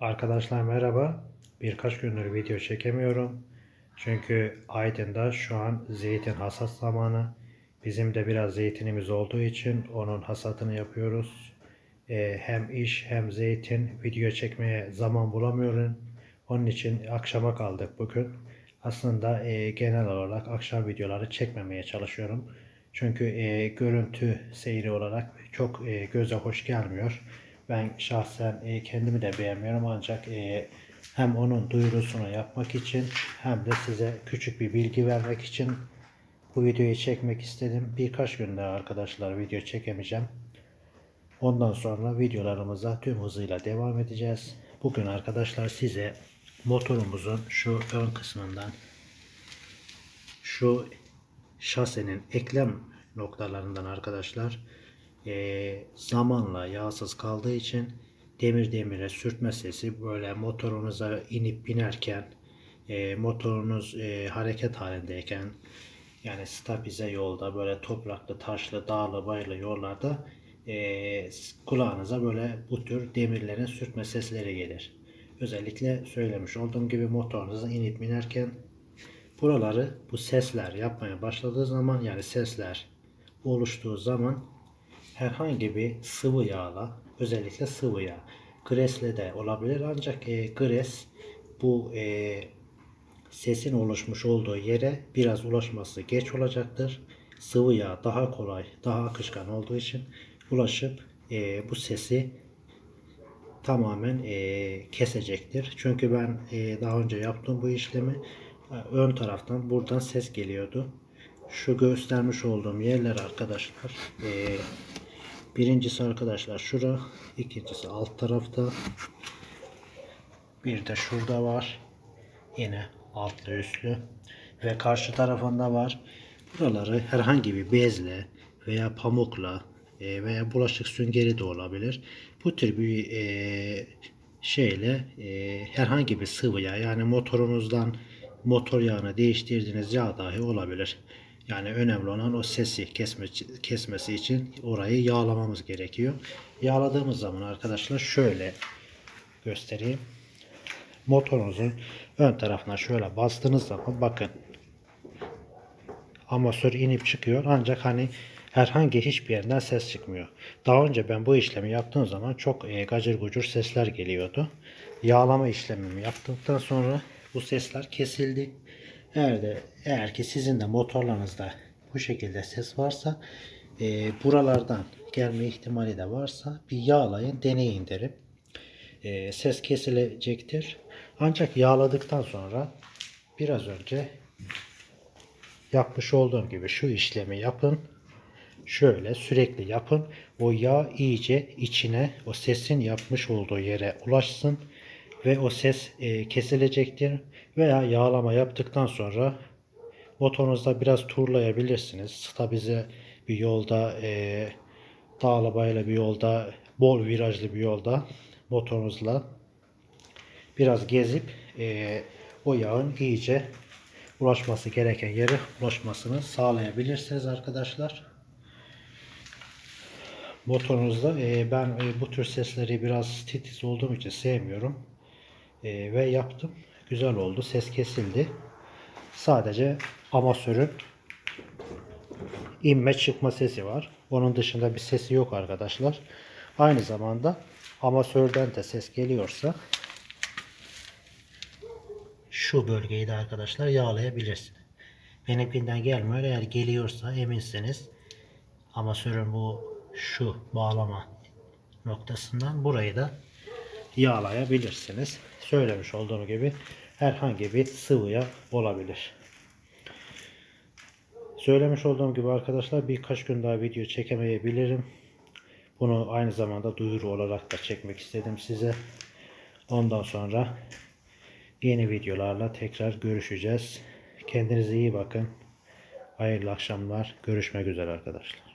Arkadaşlar merhaba. Birkaç gündür video çekemiyorum. Çünkü Aydın'da şu an zeytin hasat zamanı. Bizim de biraz zeytinimiz olduğu için onun hasatını yapıyoruz. Ee, hem iş hem zeytin video çekmeye zaman bulamıyorum. Onun için akşama kaldık bugün. Aslında e, genel olarak akşam videoları çekmemeye çalışıyorum. Çünkü e, görüntü seyri olarak çok e, göze hoş gelmiyor. Ben şahsen e, kendimi de beğenmiyorum ancak e, hem onun duyurusunu yapmak için hem de size küçük bir bilgi vermek için bu videoyu çekmek istedim. Birkaç günde arkadaşlar video çekemeyeceğim. Ondan sonra videolarımıza tüm hızıyla devam edeceğiz. Bugün arkadaşlar size motorumuzun şu ön kısmından şu şasenin eklem noktalarından arkadaşlar eee, zamanla yağsız kaldığı için demir demire sürtme sesi böyle motorunuza inip binerken eee, motorunuz eee, hareket halindeyken yani stabilize yolda böyle topraklı, taşlı, dağlı, bayırlı yollarda eee, kulağınıza böyle bu tür demirlerin sürtme sesleri gelir. Özellikle söylemiş olduğum gibi motorunuza inip binerken buraları bu sesler yapmaya başladığı zaman yani sesler oluştuğu zaman herhangi bir sıvı yağla özellikle sıvı yağ gresle de olabilir ancak e, gres bu e, sesin oluşmuş olduğu yere biraz ulaşması geç olacaktır. Sıvı yağ daha kolay, daha akışkan olduğu için ulaşıp e, bu sesi tamamen e, kesecektir. Çünkü ben e, daha önce yaptığım bu işlemi e, ön taraftan buradan ses geliyordu. Şu göstermiş olduğum yerler arkadaşlar e, birincisi arkadaşlar şura ikincisi alt tarafta bir de şurada var yine altlı üstlü ve karşı tarafında var. Buraları herhangi bir bezle veya pamukla e, veya bulaşık süngeri de olabilir. Bu tür bir e, şeyle e, herhangi bir sıvı yağ yani motorunuzdan motor yağını değiştirdiğiniz yağ dahi olabilir. Yani önemli olan o sesi kesme, kesmesi için orayı yağlamamız gerekiyor. Yağladığımız zaman arkadaşlar şöyle göstereyim. Motorunuzun ön tarafına şöyle bastığınız zaman bakın amasör inip çıkıyor ancak hani herhangi hiçbir yerden ses çıkmıyor. Daha önce ben bu işlemi yaptığım zaman çok e, gacır gucur sesler geliyordu. Yağlama işlemimi yaptıktan sonra bu sesler kesildi. Eğer de eğer ki sizin de motorlarınızda bu şekilde ses varsa e, buralardan gelme ihtimali de varsa bir yağlayın deneyin derim. E, ses kesilecektir. Ancak yağladıktan sonra biraz önce yapmış olduğum gibi şu işlemi yapın. Şöyle sürekli yapın. O yağ iyice içine o sesin yapmış olduğu yere ulaşsın ve o ses e, kesilecektir. Veya yağlama yaptıktan sonra motorunuzda biraz turlayabilirsiniz. Stabilize bir yolda e, dağlı bayla bir yolda bol virajlı bir yolda motorunuzla biraz gezip e, o yağın iyice ulaşması gereken yere ulaşmasını sağlayabilirsiniz arkadaşlar. Motorunuzda e, ben e, bu tür sesleri biraz titiz olduğum için sevmiyorum. E, ve yaptım. Güzel oldu. Ses kesildi. Sadece amasörün inme çıkma sesi var. Onun dışında bir sesi yok arkadaşlar. Aynı zamanda amasörden de ses geliyorsa şu bölgeyi de arkadaşlar yağlayabilirsiniz. Benimkinden gelmiyor. Eğer geliyorsa eminsiniz amasörün bu şu bağlama noktasından burayı da yağlayabilirsiniz. Söylemiş olduğum gibi herhangi bir sıvıya olabilir. Söylemiş olduğum gibi arkadaşlar birkaç gün daha video çekemeyebilirim. Bunu aynı zamanda duyuru olarak da çekmek istedim size. Ondan sonra yeni videolarla tekrar görüşeceğiz. Kendinize iyi bakın. Hayırlı akşamlar. Görüşmek üzere arkadaşlar.